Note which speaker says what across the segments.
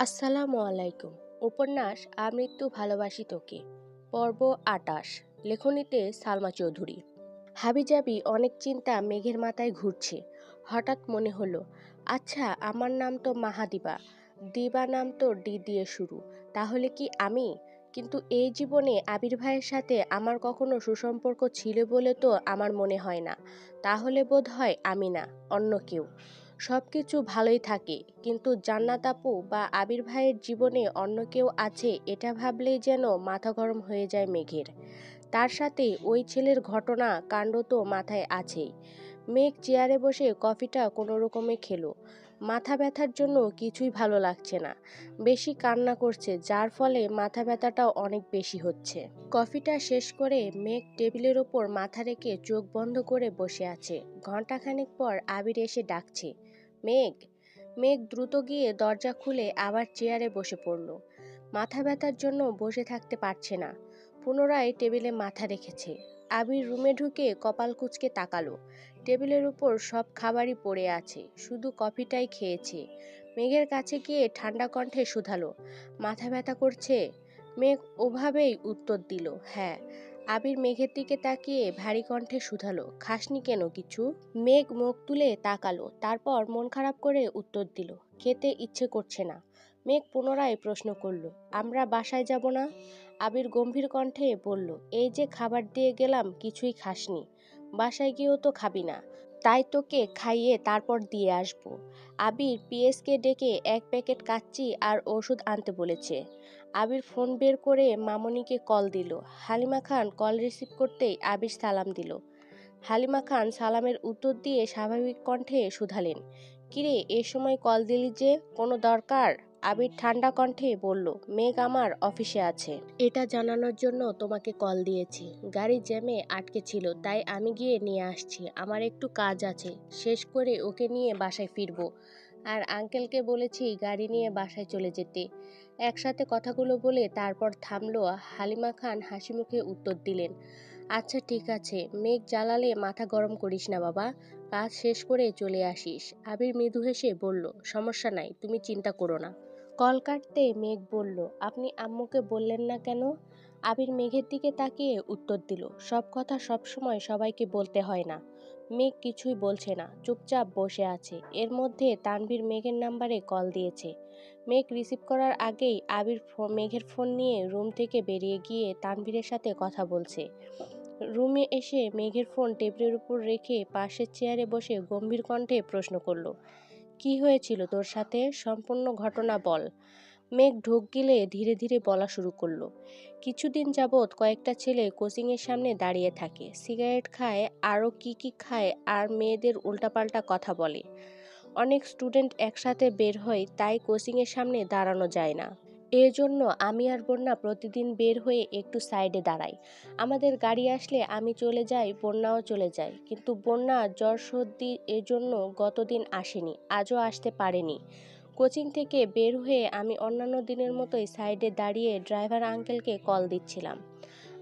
Speaker 1: আসসালামু আলাইকুম। উপন্যাস আমৃত্যু ভালোবাসি তোকে পর্ব আটাশ। লেখনীতে সালমা চৌধুরী। হাবিজাবি অনেক চিন্তা মেঘের মাথায় ঘুরছে। হঠাৎ মনে হলো আচ্ছা আমার নাম তো মাহাদিবা। দিবা নাম তো ডি দিয়ে শুরু। তাহলে কি আমি? কিন্তু এই জীবনে আবির ভাইয়ের সাথে আমার কখনো সুসম্পর্ক ছিল বলে তো আমার মনে হয় না। তাহলে বোধ হয় আমি না, অন্য কেউ। সব কিছু ভালোই থাকে। কিন্তু জান্নাত আপু বা আবির ভাইয়ের জীবনে অন্য কেউ আছে, এটা ভাবলেই যেন মাথা গরম হয়ে যায় মেঘের। তার সাথে ওই ছেলের ঘটনা, কাণ্ড তো মাথায় আছেই। মেঘ চেয়ারে বসে কফিটা কোনো রকমে খেলো। মাথা ব্যথার জন্য কিছুই ভালো লাগছে না। বেশি কান্না করছে, যার ফলে মাথা ব্যথাটাও অনেক বেশি হচ্ছে। কফিটা শেষ করে মেঘ টেবিলের ওপর মাথা রেখে চোখ বন্ধ করে বসে আছে। ঘন্টাখানেক পর আবির এসে ডাকছে মেঘ। মেঘ দ্রুত গিয়ে দরজা খুলে আবার চেয়ারে বসে পড়ল। মাথা ব্যথার জন্য বসে থাকতে পারছে না। পুনরায় টেবিলে মাথা রেখেছে। আবির রুমে ঢুকে কপাল কুচকে তাকালো। টেবিলের উপর সব খাবারই পড়ে আছে, শুধু কফিটাই খেয়েছে। মেঘের কাছে গিয়ে ঠান্ডা কণ্ঠে শুধালো, মাথা ব্যথা করছে? মেঘ ওভাবেই উত্তর দিল হ্যাঁ। আবির মেঘের দিকে তাকিয়ে ভারী কণ্ঠে শুধালো, খাসনি কেন কিছু? মেঘ মুখ তুলে তাকালো, তারপর মন খারাপ করে উত্তর দিল, খেতে ইচ্ছে করছে না। মেঘ পুনরায় প্রশ্ন করল, আমরা বাসায় যাব না? আবির গম্ভীর কণ্ঠে বলল, এই যে খাবার দিয়ে গেলাম, কিছুই খাসনি। বাসায় গিয়েও তো খাবি না। তাই তোকে খাইয়ে তারপর দিয়ে আসব। আবির পিএসকে ডেকে এক প্যাকেট কাচ্চি আর ওষুধ আনতে বলেছে। আবির ফোন বের করে মামনিকে কল দিল। হালিমা খান কল রিসিভ করতেই আবির সালাম দিল। হালিমা খান সালামের উত্তর দিয়ে স্বাভাবিক কণ্ঠে শুধালেন, কিরে, এ সময় কল দিলি যে? কোনো দরকার? আবির ঠান্ডা কণ্ঠে বলল, মেঘ আমার অফিসে আছে। এটা জানানোর জন্য তোমাকে কল দিয়েছি। গাড়ি জ্যামে আটকে ছিল, তাই আমি গিয়ে নিয়ে আসছি। আমার একটু কাজ আছে, শেষ করে ওকে নিয়ে বাসায় ফিরবো। আর আঙ্কেলকে বলেছি গাড়ি নিয়ে বাসায় চলে যেতে। একসাথে কথাগুলো বলে তারপর থামলো। হালিমা খান হাসি মুখে উত্তর দিলেন আচ্ছা ঠিক আছে। মেঘ জ্বালালে মাথা গরম করিস না বাবা। কাজ শেষ করে চলে আসিস। আবির মৃদু হেসে বলল, সমস্যা নাই, তুমি চিন্তা করো না। কল কাটতে মেঘ বলল, আপনি আম্মুকে বললেন না কেন? আবির মেঘের দিকে তাকিয়ে উত্তর দিল, সব কথা সব সময় সবাইকে বলতে হয় না। মেঘ কিছুই বলছে না, চুপচাপ বসে আছে। এর মধ্যে তানভীর মেঘের নাম্বারে কল দিয়েছে। মেঘ রিসিভ করার আগেই আবির মেঘের ফোন নিয়ে রুম থেকে বেরিয়ে গিয়ে তানভীরের সাথে কথা বলছে। রুমে এসে মেঘের ফোন টেবিলের উপর রেখে পাশের চেয়ারে বসে গম্ভীর কণ্ঠে প্রশ্ন করল, কি হয়েছিল তোর সাথে? সম্পূর্ণ ঘটনা বল। মেঘ ঢোক গিলে ধীরে ধীরে বলা শুরু করল, কিছুদিন যাবৎ কয়েকটা ছেলে কোচিংয়ের সামনে দাঁড়িয়ে থাকে। সিগারেট খায়, আরও কি কি খায়, আর মেয়েদের উল্টাপাল্টা কথা বলে। অনেক স্টুডেন্ট একসাথে বের হয় তাই কোচিংয়ের সামনে দাঁড়ানো যায় না। এজন্য আমি আর বন্যা প্রতিদিন বের হয়ে একটু সাইডে দাঁড়াই। আমাদের গাড়ি আসলে আমি চলে যাই, বন্যাও চলে যায়। কিন্তু বন্যা জ্বর সর্দি এজন্য গতদিন আসেনি, আজও আসতে পারেনি। কোচিং থেকে বের হয়ে আমি অন্যান্য দিনের মতোই সাইডে দাঁড়িয়ে ড্রাইভার আঙ্কেলকে কল দিচ্ছিলাম।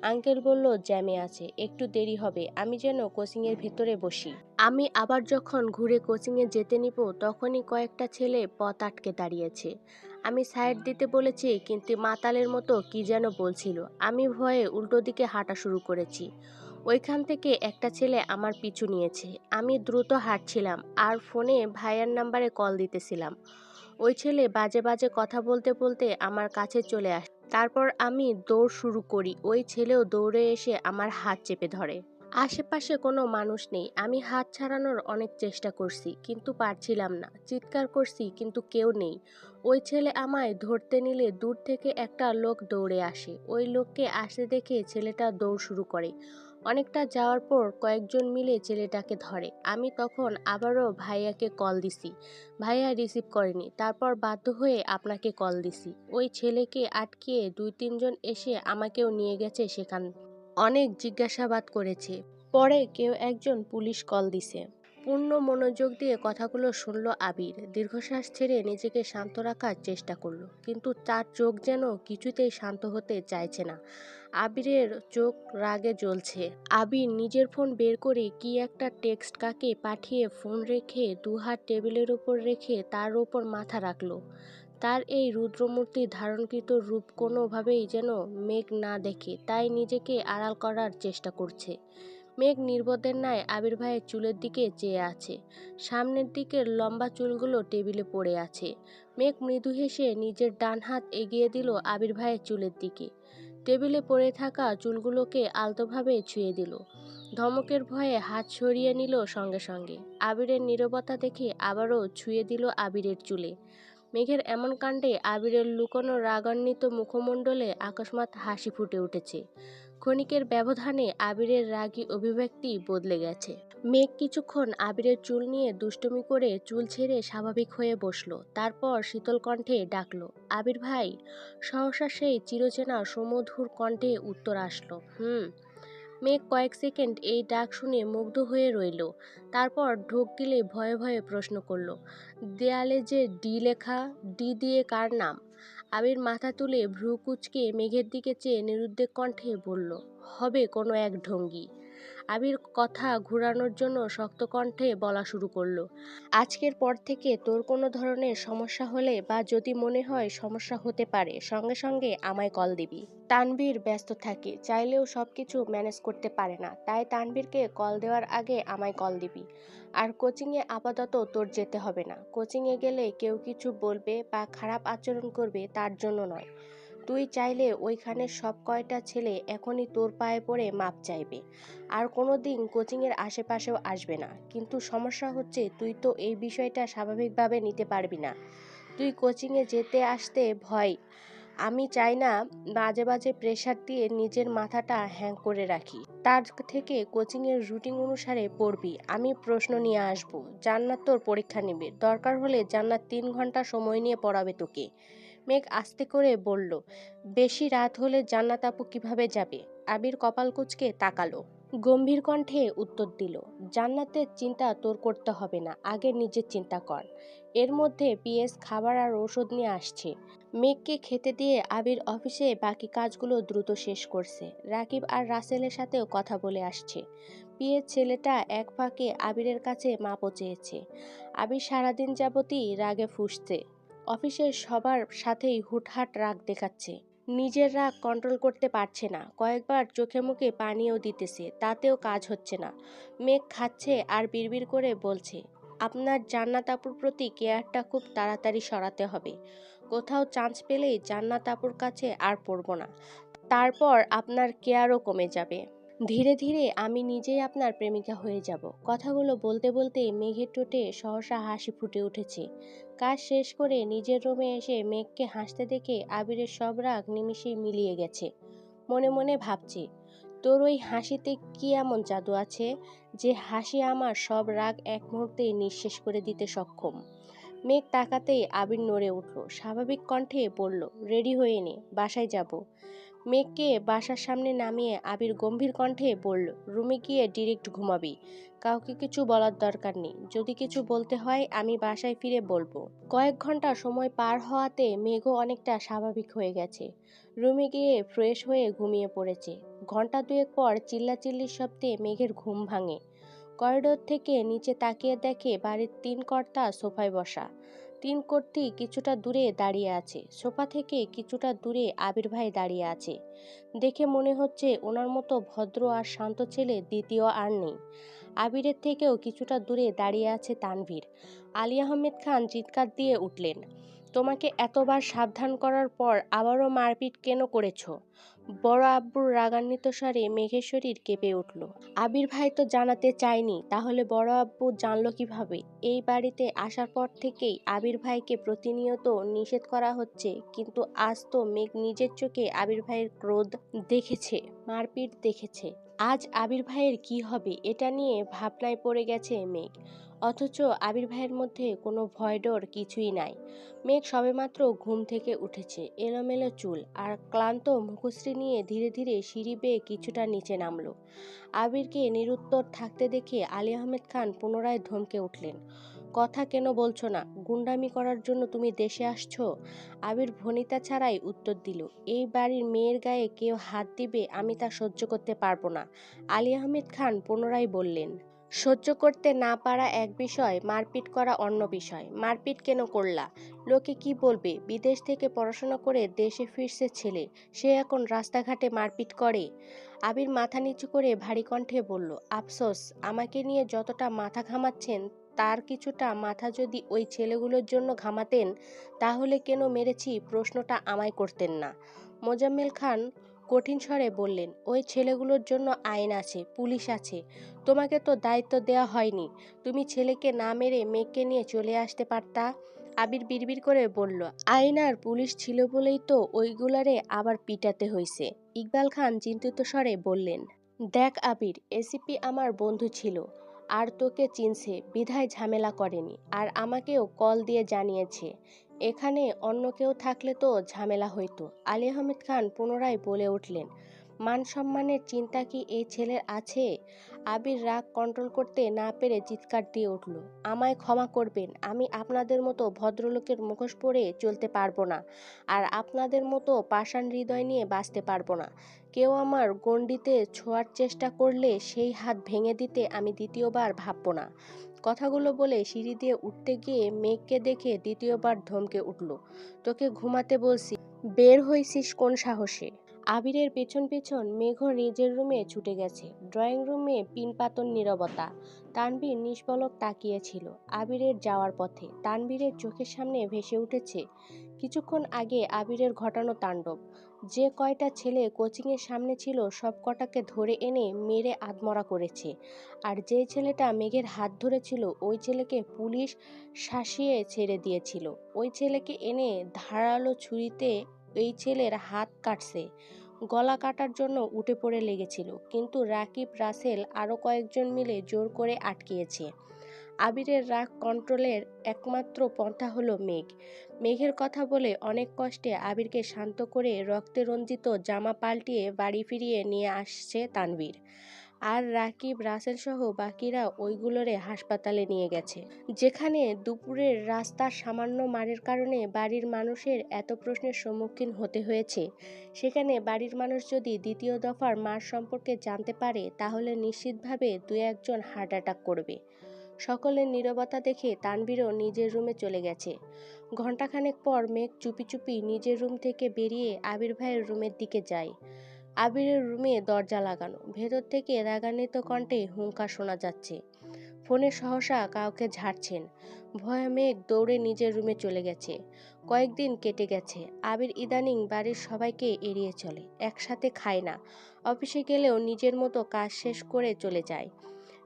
Speaker 1: আঙ্কেল বলল, জ্যামে আছে, একটু দেরি হবে, আমি যেন কোচিংয়ের ভিতরে বসি। আমি আবার যখন ঘুরে কোচিংয়ে যেতে নিব, তখনই কয়েকটা ছেলে পথ আটকে দাঁড়িয়েছে। আমি সাইড দিতে বলেছি, কিন্তু মাতালের মতো কি যেন বলছিল। আমি ভয়ে উল্টো দিকে হাঁটা শুরু করেছি। ওইখান থেকে একটা ছেলে আমার পিছু নিয়েছে। আমি দ্রুত হাঁটছিলাম, আর ফোনে ভাইয়ার নাম্বারে কল দিতেছিলাম। ওই ছেলে বাজে বাজে কথা বলতে বলতে আমার কাছে চলে আসে তারপর আমি দৌড় শুরু করি। ওই ছেলেও দৌড়ে এসে আমার হাত চেপে ধরে। আশেপাশে কোনো মানুষ নেই। আমি হাত ছাড়ানোর অনেক চেষ্টা করছি, কিন্তু পারছিলাম না। চিৎকার করছি, কিন্তু কেউ নেই। ওই ছেলে আমায় ধরতে নিলে দূর থেকে একটা লোক দৌড়ে আসে। ওই লোককে আসতে দেখে ছেলেটা দৌড় শুরু করে। অনেকটা যাওয়ার পর কয়েকজন মিলে ছেলেটাকে ধরে। আমি তখন আবারও ভাইয়াকে কল দিছি। ভাইয়া রিসিভ করেনি। তারপর বাধ্য হয়ে আপনাকে কল দিছি। ওই ছেলেকে আটকিয়ে দুই, তিনজন এসে আমাকেও নিয়ে গেছে সেখান। অনেক জিজ্ঞাসাবাদ করেছে। পরে কেউ একজন পুলিশ কল দিছে। পূর্ণ মনোযোগ দিয়ে কথাগুলো শুনল আবির। দীর্ঘশ্বাস ছেড়ে নিজেকে শান্ত রাখার চেষ্টা করল। কিন্তু তার চোখ যেন কিছুতেই শান্ত হতে চাইছে না। আবিরের চোখ রাগে জ্বলছে। আবির নিজের ফোন বের করে কি একটা টেক্সট কাকে পাঠিয়ে ফোন রেখে দুহাত টেবিলের উপর রেখে তার ওপর মাথা রাখল। তার এই রুদ্রমূর্তি ধারণকৃত রূপ কোনোভাবেই যেন মেঘ না দেখে, তাই নিজেকে আড়াল করার চেষ্টা করছে। মেঘ নির্বোধের ন্যায় আবির ভাইয়ের চুলের দিকে চেয়ে আছে। সামনের দিকের লম্বা চুলগুলো টেবিলে পড়ে আছে। মেঘ মৃদু হেসে নিজের ডান হাত এগিয়ে দিল আবির ভাইয়ের চুলের দিকে। টেবিলে পড়ে থাকা চুলগুলোকে আলতোভাবে ছুঁয়ে দিল। ধমকের ভয়ে হাত সরিয়ে নিল সঙ্গে সঙ্গে। আবিরের নীরবতা দেখে আবারও ছুঁয়ে দিল আবিরের চুলে। মেঘের এমন কাণ্ডে আবিরের লুকোনো রাগান্বিত মুখমণ্ডলে আকস্মাৎ হাসি ফুটে উঠেছে। ক্ষণিকের ব্যবধানে আবিরের রাগী অভিব্যক্তি বদলে গেছে। মেঘ কিছুক্ষণ আবিরের চুল নিয়ে দুষ্টুমি করে চুল ছেড়ে স্বাভাবিক হয়ে বসল। তারপর শীতল কণ্ঠে ডাকলো, আবির ভাই! সহসা সেই চিরচেনা সুমধুর কণ্ঠে উত্তর আসলো, হুম। মেঘ কয়েক সেকেন্ড এই ডাক শুনে মুগ্ধ হয়ে রইল। তারপর ঢোক গিলে ভয়ে ভয়ে প্রশ্ন করল, দেয়ালে যে ডি লেখা, ডি দিয়ে কার নাম? আবির মাথা তুলে ভ্রু কুচকে মেঘের দিকে চেয়ে নিরুদ্বেগ কণ্ঠে বলল, হবে কোনো এক ঢঙ্গি। আবির কথা ঘুরানোর জন্য শক্ত কণ্ঠে বলা শুরু করল, আজকের পর থেকে তোর কোনো ধরনের সমস্যা হলে বা যদি মনে হয় সমস্যা হতে পারে, সঙ্গে সঙ্গে আমায় কল দিবি। তানবীর ব্যস্ত থাকে, চাইলেও সব কিছু ম্যানেজ করতে পারে না, তাই তানবীরকে কল দেওয়ার আগে আমায় কল দিবি। আর কোচিংয়ে আপাতত তোর যেতে হবে না, কোচিংয়ে গেলে কেউ কিছু বলবে বা খারাপ আচরণ করবে তার জন্য নয়। তুই চাইলে ওইখানে সব কয়টা ছেলে এখনই তোর পায়ে পড়ে মাপ চাইবে। আর কোনো দিন কোচিংয়ের আশেপাশেও আসবে না। কিন্তু সমস্যা হচ্ছে তুই তো এই বিষয়টা স্বাভাবিকভাবে নিতে পারবি না। তুই কোচিংয়ে যেতে আসতে ভয়। আমি চাই না বাজে বাজে প্রেশার দিয়ে নিজের মাথাটা হ্যাং করে রাখি। তার থেকে কোচিংয়ের রুটিন অনুসারে পড়বি। আমি প্রশ্ন নিয়ে আসব, জান্নাত তোর পরীক্ষা নেবে। দরকার হলে জান্নাত তিন ঘণ্টা সময় নিয়ে পড়াবে তোকে। মেঘ আস্তে করে বলল, বেশি রাত হলে জান্নাত আপু কীভাবে যাবে? আবির কপাল কুচকে তাকালো, গম্ভীর কণ্ঠে উত্তর দিল, জান্নাতের চিন্তা তোর করতে হবে না, আগে নিজের চিন্তা কর। এর মধ্যে পিএস খাবার আর ওষুধ নিয়ে আসছে। মেঘকে খেতে দিয়ে আবির অফিসে বাকি কাজগুলো দ্রুত শেষ করছে। রাকিব আর রাসেলের সাথেও কথা বলে আসছে। পিএস ছেলেটা এক ফাঁকে আবিরের কাছে মাপও চেয়েছে। আবির সারাদিন যাবতই রাগে ফুসছে। অফিসের সবার সাথেই হুটহাট রাগ দেখাচ্ছে। নিজের রাগ কন্ট্রোল করতে পারছে না। কয়েকবার চোখে মুখে পানিও দিতেছে, তাতেও কাজ হচ্ছে না। মেঘ খাচ্ছে আর বিড়বিড় করে বলছে, আপনার জান্নাত আপুর প্রতি কেয়ারটা খুব তাড়াতাড়ি সরাতে হবে। কোথাও চান্স পেলেই জান্নাত আপুর কাছে আর পড়ব না। তারপর আপনার কেয়ারও কমে যাবে। ধীরে ধীরে আমি নিজেই আপনার প্রেমিকা হয়ে যাব। কথাগুলো বলতে বলতে মেঘের টোটে সহসা হাসি ফুটে উঠেছে। কাজ শেষ করে নিজের রুমে এসে মেঘকে হাসতে দেখে আবিরের সব রাগ নিমিষেই মিলিয়ে গেছে। মনে মনে ভাবছি, তোর ওই হাসিতে কি এমন জাদু আছে যে হাসি আমার সব রাগ এক মুহূর্তে নিঃশেষ করে দিতে সক্ষম? মেঘ তাকাতেই আবির নড়ে উঠল, স্বাভাবিক কণ্ঠে বলল, রেডি হয়ে নে, বাসায় যাব। মেঘকে বাসার সামনে নামিয়ে আবির গম্ভীর কণ্ঠে বলল, রুমে গিয়ে ডিরেক্ট ঘুমাবি। কাউকে কিছু বলার দরকার নেই। যদি কিছু বলতে হয়, আমি বাসায় ফিরে বলব। কয়েক ঘণ্টা সময় পার হওয়াতে মেঘও অনেকটা স্বাভাবিক হয়ে গেছে। রুমে গিয়ে ফ্রেশ হয়ে ঘুমিয়ে পড়েছে। ঘণ্টা দুয়েক পর চিল্লাচিল্লির শব্দে মেঘের ঘুম ভাঙে। করিডোর থেকে নিচে তাকিয়ে দেখে বাড়ির তিন কর্তা সোফায় বসা। তিন কর্তি কিছুটা দূরে দাঁড়িয়ে আছে। সোফা থেকে কিছুটা দূরে আবির ভাই দাঁড়িয়ে আছে। দেখে মনে হচ্ছে ওনার মতো ভদ্র আর শান্ত ছেলে দ্বিতীয় আর নেই। আবিরের থেকেও কিছুটা দূরে দাঁড়িয়ে আছে তানভীর। আলী আহমেদ খান চিৎকার দিয়ে উঠলেন, তোমাকে এতবার সাবধান করার পর আবারও মারপিট কেন করেছ? বড় আব্বুর রাগান্বিত স্বরে মেঘের শরীর কেঁপে উঠল। আবির ভাই তো জানাতে চায়নি, তাহলে বড় আব্বু জানলো কীভাবে? এই বাড়িতে আসার পর থেকেই আবির ভাইকে প্রতিনিয়ত নিষেধ করা হচ্ছে, কিন্তু আজ তো মেঘ নিজের চোখে আবির ভাইয়ের ক্রোধ দেখেছে, মারপিট দেখেছে। আজ আবির ভাইয়ের কি হবে, এটা নিয়ে ভাবনায় পড়ে গেছে মেঘ। অথচ আবির ভাইয়ের মধ্যে কোনো ভয় ডর কিছুই নাই। মেঘ সবেমাত্র ঘুম থেকে উঠেছে, এলোমেলো চুল আর ক্লান্ত মুখশ্রী নিয়ে ধীরে ধীরে সিঁড়ি বেয়ে কিছুটা নিচে নামলো। আবিরকে নিরুত্তর থাকতে দেখে আলী আহমেদ খান পুনরায় ধমকে উঠলেন, কথা কেন বলছো না? গুন্ডামি করার জন্য তুমি দেশে আসছো? আবির ভনিতা ছাড়াই উত্তর দিল, এই বাড়ির মেয়ের গায়ে কেউ হাত দিবে আমি তা সহ্য করতে পারব না। আলী আহমেদ খান পুনরায় বললেন সহ্য করতে না পারা এক বিষয়, মারপিট করা অন্য বিষয়। মারপিট কেন করলা? লোকে কি বলবে? বিদেশ থেকে পড়াশোনা করে দেশে ফিরছে ছেলে, সে এখন রাস্তাঘাটে মারপিট করে? আবির মাথা নিচু করে ভারী কণ্ঠে বলল, আফসোস, আমাকে নিয়ে যতটা মাথা ঘামাচ্ছেন, তার কিছুটা মাথা যদি ওই ছেলেগুলোর জন্য ঘামাতেন, তাহলে কেন মেরেছি? প্রশ্নটা আমায় করতেন না। মোজাম্মেল খান কঠিন স্বরে বললেন, ওই ছেলেগুলোর জন্য আইন আছে, পুলিশ আছে। তোমাকে তো দায়িত্ব দেওয়া হয়নি। তুমি ছেলেকে না মেরে মেয়েকে নিয়ে চলে আসতে পারতা? আবির বিড়বিড় করে বলল, আইন আর পুলিশ ছিল বলেই তো ওইগুলারে আবার পিটাতে হইছে। ইকবাল খান চিন্তিত স্বরে বললেন, দেখ আবির, এসিপি আমার বন্ধু ছিল, আর তোকে চিনছে, বিধায় ঝামেলা করেনি, আর আমাকেও কল দিয়ে জানিয়েছে। এখানে অন্য কেউ থাকলে তো ঝামেলা হইতো। আলী আহমেদ খান পুনরায় বলে উঠলেন মান সম্মানের চিন্তা কি এই ছেলের আছে? আবির রাগ কন্ট্রোল করতে না পেরে চিৎকার দিয়ে উঠল, আমায় ক্ষমা করবেন, আমি আপনাদের মতো ভদ্রলোকের মুখোশ পরে চলতে পারব না আর আপনাদের মতো পাষাণ হৃদয় নিয়ে বাঁচতে পারব না। কেউ আমার গণ্ডিতে ছোঁয়ার চেষ্টা করলে সেই হাত ভেঙে দিতে আমি দ্বিতীয়বার ভাববো না। কথাগুলো বলে সিঁড়ি দিয়ে উঠতে গিয়ে মেঘকে দেখে দ্বিতীয়বার ধমকে উঠল, তোকে ঘুমাতে বলছি, বের হইছিস কোন সাহসে? আবিরের পেছন পেছন মেঘ নিজের রুমে ছুটে গেছে। ড্রয়িং রুমে পিনপাতন নীরবতা। তানবীর নিষ্পলক তাকিয়েছিল আবিরের যাওয়ার পথে। তানবীরের চোখের সামনে ভেসে উঠেছে। কিছুক্ষণ আগে আবিরের ঘটানো তাণ্ডব। যে কয়টা ছেলে কোচিংয়ের সামনে ছিল সব কটাকে ধরে এনে মেরে আধমরা করেছে। আর যে ছেলেটা মেঘের হাত ধরেছিল, ওই ছেলেকে পুলিশ শাসিয়ে ছেড়ে দিয়েছিল। ওই ছেলেকে এনে ধারালো ছুরিতে এই ছেলের হাত কাটছে। গলা কাটার জন্য উঠে পড়ে লেগেছিল, কিন্তু রাকিব রাসেল আরও কয়েকজন মিলে জোর করে আটকিয়েছে। আবিরের রাগ কন্ট্রোলের একমাত্র পন্থা হলো মেঘ। মেঘের কথা বলে অনেক কষ্টে আবিরকে শান্ত করে রক্তে রঞ্জিত জামা পাল্টিয়ে বাড়ি ফিরিয়ে নিয়ে আসছে তানভীর। আর রাকিব, রাসেল সহ বাকিরা ওইগুলোরে হাসপাতালে নিয়ে গেছে। যেখানে দুপুরের রাস্তার সামান্য মারের কারণে বাড়ির মানুষের এত প্রশ্নের সম্মুখীন হতে হয়েছে। সেখানে বাড়ির মানুষ যদি দ্বিতীয় দফার মার সম্পর্কে জানতে পারে, তাহলে নিশ্চিতভাবে দু একজন হার্ট অ্যাটাক করবে। সকলের নীরবতা দেখে তানবীরও নিজের রুমে চলে গেছে। ঘণ্টাখানেক পর মেঘ চুপি চুপি নিজের রুম থেকে বেরিয়ে আবির ভাইয়ের রুমের দিকে যায়। আবিরের রুমে দরজা লাগানো। ভেতর থেকে রাগান্বিত কণ্ঠে হুঙ্কার শোনা যাচ্ছে। ফোনে সহসা কাউকে ঝাড়ছেন। ভয়ে মেঘ দৌড়ে নিজের রুমে চলে গেছে। কয়েকদিন কেটে গেছে। আবির ইদানিং বাড়ির সবাইকে এড়িয়ে চলে। একসাথে খায় না। অফিসে গেলেও নিজের মতো কাজ শেষ করে চলে যায়।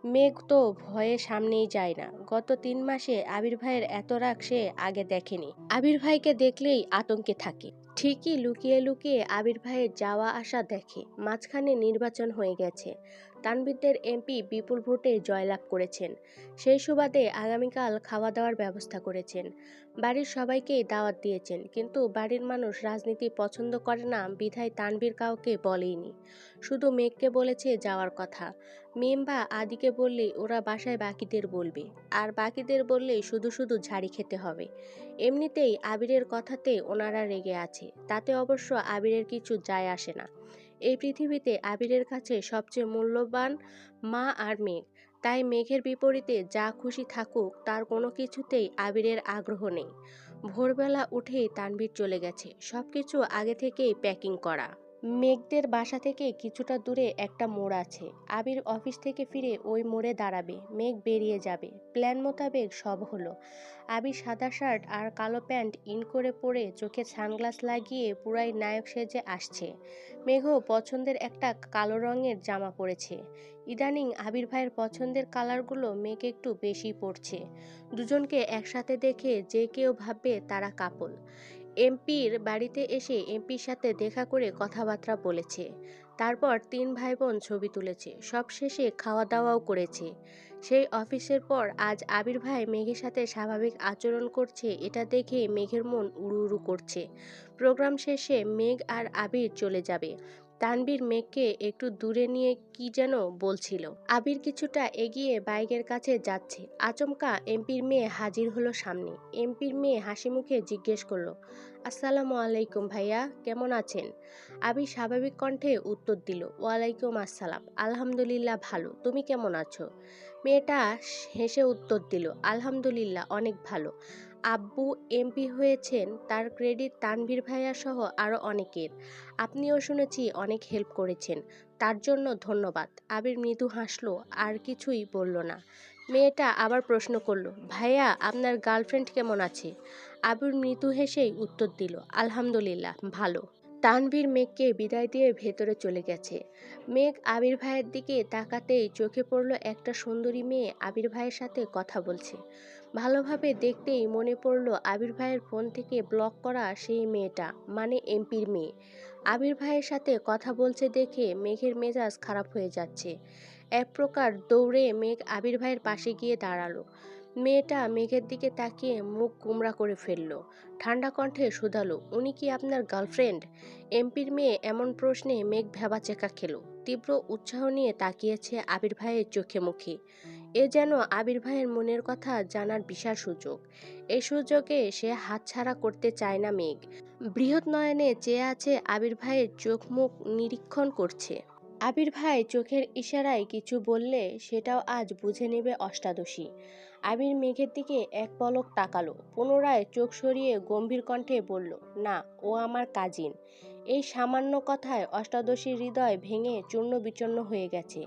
Speaker 1: মেঘ তো ভয়ে সামনেই যায় না। গত তিন মাসে আবির ভাইয়ের এত রাগ সে আগে দেখেনি। আবির ভাইকে দেখলেই আতঙ্কে থাকে। ঠিকই লুকিয়ে লুকিয়ে আবির ভাইয়ের যাওয়া আসা দেখে মাঝখানে নির্বাচন হয়ে গেছে। তানবিরদের এমপি বিপুল ভোটে জয়লাভ করেছেন। সেই সুবাদে আগামীকাল খাওয়া দাওয়ার ব্যবস্থা করেছেন। বাড়ির সবাইকেই দাওয়াত দিয়েছেন, কিন্তু বাড়ির মানুষ রাজনীতি পছন্দ করে না, বিধায় তানবীর কাউকে বলেইনি। শুধু মেঘকে বলেছে যাওয়ার কথা। মেম বা আদিকে বললেই ওরা বাসায় বাকিদের বলবে। আর বাকিদের বললেই শুধু শুধু ঝাড়ি খেতে হবে। এমনিতেই আবিরের কথাতে ওনারা রেগে আছে। তাতে অবশ্য আবিরের কিছু যায় আসে না। এই পৃথিবীতে আবিরের কাছে সবচেয়ে মূল্যবান মা আর মেঘ। তাই মেঘের বিপরীতে যা খুশি থাকুক, তার কোনো কিছুতেই আবিরের আগ্রহ নেই। ভোরবেলা উঠেই তানভীর চলে গেছে। সব কিছু আগে থেকেই প্যাকিং করা। মেঘদের বাসা থেকে কিছুটা দূরে একটা মোড় আছে। আবির অফিস থেকে ফিরে ওই মোড়ে দাঁড়াবে। মেঘ বেরিয়ে যাবে। প্ল্যান মোতাবেক সব হলো। আবির সাদা শার্ট আর কালো প্যান্ট ইন করে পরে চোখে সানগ্লাস লাগিয়ে পুরাই নায়ক সেজে আসছে। মেঘও পছন্দের একটা কালো রঙের জামা পরেছে। ইদানিং আবির ভাইয়ের পছন্দের কালারগুলো মেঘ একটু বেশি পড়ছে দুজনকে একসাথে দেখে যে কেউ ভাববে তারা কাপল। এমপির বাড়িতে এসে এমপির সাথে দেখা করে কথাবার্তা বলেছে। তারপর তিন ভাই বোন ছবি তুলেছে। সব শেষে খাওয়া দাওয়াও করেছে। সেই অফিসের পর আজ আবির ভাই মেঘের সাথে স্বাভাবিক আচরণ করছে এটা দেখে মেঘের মন উড়ু উড়ু করছে। প্রোগ্রাম শেষে মেঘ আর আবির চলে যাবে। তানবীর মেয়েকে একটু দূরে নিয়ে কি যেন বলছিল। আবির কিছুটা এগিয়ে বাইকের কাছে যাচ্ছে। আচমকা এমপির মেয়ে হাজির হলো সামনে। এমপির মেয়ে হাসি মুখে জিজ্ঞেস করল, আসসালামু আলাইকুম ভাইয়া, কেমন আছেন? আবির স্বাভাবিক কণ্ঠে উত্তর দিল, ওয়ালাইকুম আসসালাম, আলহামদুলিল্লাহ ভালো, তুমি কেমন আছো? মেয়েটা হেসে উত্তর দিল, আলহামদুলিল্লাহ, অনেক ভালো। আব্বু এমপি হয়েছেন, তার ক্রেডিট তানভীর ভাইয়া সহ আরও অনেকের। আপনিও শুনেছি অনেক হেল্প করেছেন। তার জন্য ধন্যবাদ। আবির মৃদু হাসলো, আর কিছুই বলল না। মেয়েটা আবার প্রশ্ন করল, ভাইয়া, আপনার গার্লফ্রেন্ড কেমন আছে? আবির মৃদু হেসেই উত্তর দিল, আলহামদুলিল্লাহ, ভালো। তানভীর মেঘকে বিদায় দিয়ে ভেতরে চলে গেছে। মেঘ আবির ভাইয়ের দিকে তাকাতেই চোখে পড়ল একটা সুন্দরী মেয়ে আবির ভাইয়ের সাথে কথা বলছে। ভালোভাবে দেখতেই মনে পড়ল আবির ভাইয়ের ফোন থেকে ব্লক করা সেই মেয়েটা মানে এমপির মেয়ে। আবির ভাইয়ের সাথে কথা বলছে দেখে মেঘের মেজাজ খারাপ হয়ে যাচ্ছে। এক প্রকার দৌড়ে মেঘ আবির ভাইয়ের পাশে গিয়ে দাঁড়াল। মেয়েটা মেঘের দিকে তাকিয়ে মুখ কুমড়া করে ফেলল, ঠান্ডা কণ্ঠে শুধালো, উনি কি আপনার গার্লফ্রেন্ড? এমপির মেয়ে এমন প্রশ্নে মেঘ ভেবাচেকা খেলো, তীব্র উৎসাহ নিয়ে তাকিয়েছে আবির ভাইয়ের চোখে মুখে। এ যেন আবির ভাইয়ের মনের কথা জানার বিশাল সুযোগ। এই সুযোগে সে হাতছাড়া করতে চায় না মেঘ। বৃহৎ নয়নে চেয়ে আছে আবির ভাইয়ের চোখ মুখ নিরীক্ষণ করছে। আবির ভাই চোখের ইশারায় কিছু বললে সেটাও আজ বুঝে নেবে অষ্টাদশী। আবির মেঘের দিকে এক পলক তাকালো, পুনরায় চোখ সরিয়ে গম্ভীর কণ্ঠে বলল, না, ও আমার কাজিন। এই সামান্য কথায় অষ্টাদশীর হৃদয় ভেঙে চূর্ণ বিচূর্ণ হয়ে গেছে।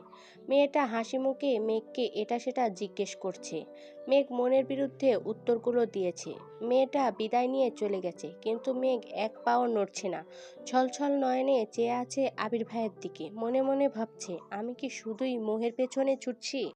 Speaker 1: মেয়েটা হাসি মুখে মেঘকে এটা সেটা জিজ্ঞেস করছে। মেঘ মনের বিরুদ্ধে উত্তরগুলো দিয়েছে। মেয়েটা বিদায় নিয়ে চলে গেছে, কিন্তু মেঘ এক পাও নড়ছে না। ছলছল নয়নে চেয়ে আছে আবির ভাইয়ের দিকে। মনে মনে ভাবছে, আমি কি শুধুই মোহের পেছনে ছুটছি?